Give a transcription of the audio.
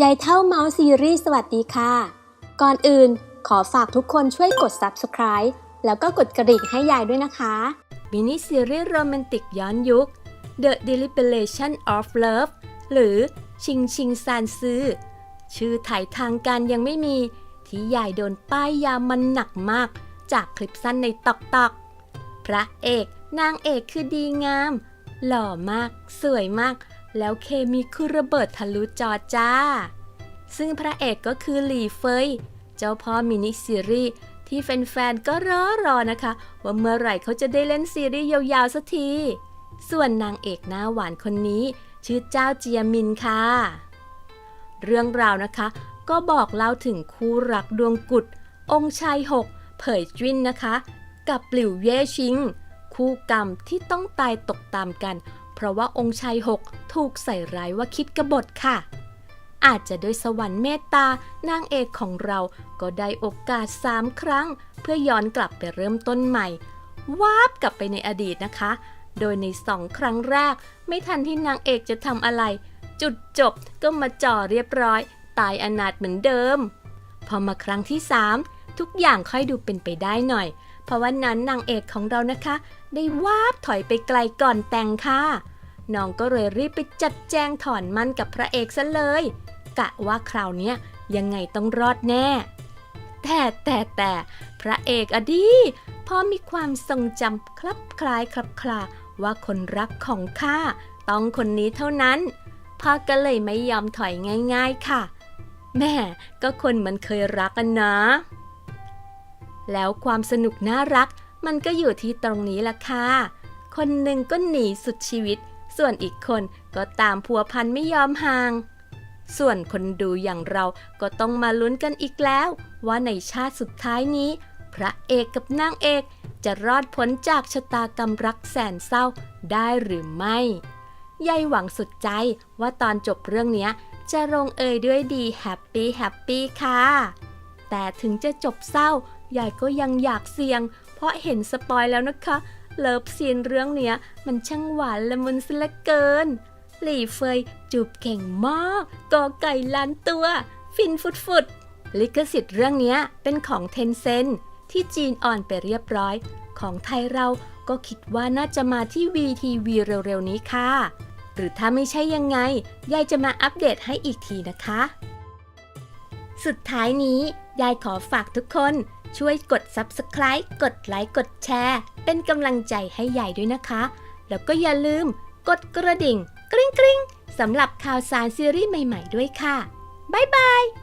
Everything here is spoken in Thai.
ยายเท่าเมาส์ซีรีส์สวัสดีค่ะ ก่อนอื่นขอฝากทุกคนช่วยกด Subscribe แล้วก็กดกระดิ่งให้ยายด้วยนะคะมินิซีรีส์โรแมนติกย้อนยุค The Deliberation of Love หรือชิงชิงซานซือชื่อถ่ายทางการยังไม่มี ที่ยายโดนป้ายยามันหนักมาก จากคลิปสั้นในตอกตอกพระเอกนางเอกคือดีงาม หล่อมาก สวยมาก แล้วเคมีคือระเบิดทะลุจอจ้า ซึ่งพระเอกก็คือหลี่เฟย เจ้าพ่อมินิซีรีส์ที่แฟนๆก็รอรอนะคะ ว่าเมื่อไหร่เขาจะได้เล่นซีรีส์ยาวๆสักที ส่วนนางเอกหน้าหวานคนนี้ ชื่อเจ้าเจียมินค่ะ เรื่องราวนะคะ ก็บอกเล่าถึงคู่รักดวงกุด องค์ชายหกเผยจิ้นนะคะ กับหลิวเย่ชิง คู่กรรมที่ต้องตายตกตามกัน ราะว่าองค์ชายหกถูกใส่ร้ายว่าคิดกบฏค่ะ อาจจะด้วยสวรรค์เมตตานางเอกของเราก็ได้โอกาสสามครั้ง เพื่อย้อนกลับไปเริ่มต้นใหม่ วาบกลับไปในอดีตนะคะ โดยในสองครั้งแรก ไม่ทันที่นางเอกจะทำอะไร จุดจบก็มาจ่อเรียบร้อย ตายอนาถเหมือนเดิม พอมาครั้งที่3ทุกอย่างค่อยดูเป็นไปได้หน่อย เพราะว่านั้นนางเอกของเรานะคะ ได้วาบถอยไปไกลก่อนแต่งค่ะ น้องก็เลยรีบไปจัดแจงถอนมันกับพระเอกซะเลย กะว่าคราวเนี้ยยังไงต้องรอดแน่ แต่แต่แต่พระเอกอดีพอมีความทรงจำคลับคล้ายคลับคลาว่าคนรักของข้าต้องคนนี้เท่านั้นพ่อก็เลยไม่ยอมถอยง่าย ๆค่ะ แม่ก็คนมันเคยรักกันนะ แล้วความสนุกน่ารักมันก็อยู่ที่ตรงนี้ละค่ะ คนหนึ่งก็หนีสุดชีวิต ส่วนอีกคนก็ตามผัวพันไม่ยอมห่าง ส่วนคนดูอย่างเราก็ต้องมาลุ้นกันอีกแล้ว ว่าในชาติสุดท้ายนี้ พระเอกกับนางเอกจะรอดพ้นจากชะตากรรมรักแสนเศร้าได้หรือไม่ยายหวังสุดใจว่าตอนจบเรื่องนี้จะลงเอยด้วยดีแฮปปี้แฮปปี้ค่ะ แต่ถึงจะจบเศร้ายายก็ยังอยากเสี่ยง เพราะเห็นสปอยแล้วนะคะ เลิฟซีนเรื่องเนี้ย มันช่างหวานละมุนซะเหลือเกิน หลี่เฟยจูบเก่งมากกอไก่ล้านตัว ฟินฟุดฟุดลิขสิทธิ์เรื่องเนี้ยเป็นของเทนเซนที่จีนอ่อนไปเรียบร้อย ของไทยเราก็คิดว่าน่าจะมาที่ VTV เร็วๆ นี้ค่ะ หรือถ้าไม่ใช่ยังไง ยายจะมาอัปเดตให้อีกทีนะคะ สุดท้ายนี้ ยายขอฝากทุกคนช่วยกด Subscribe กดไลค์กดแชร์ เป็นกำลังใจให้ยายด้วยนะคะ แล้วก็อย่าลืมกดกระดิ่ง กริ๊งกริ๊งสำหรับข่าวสารซีรีส์ใหม่ ๆ ด้วยค่ะ บ๊ายบาย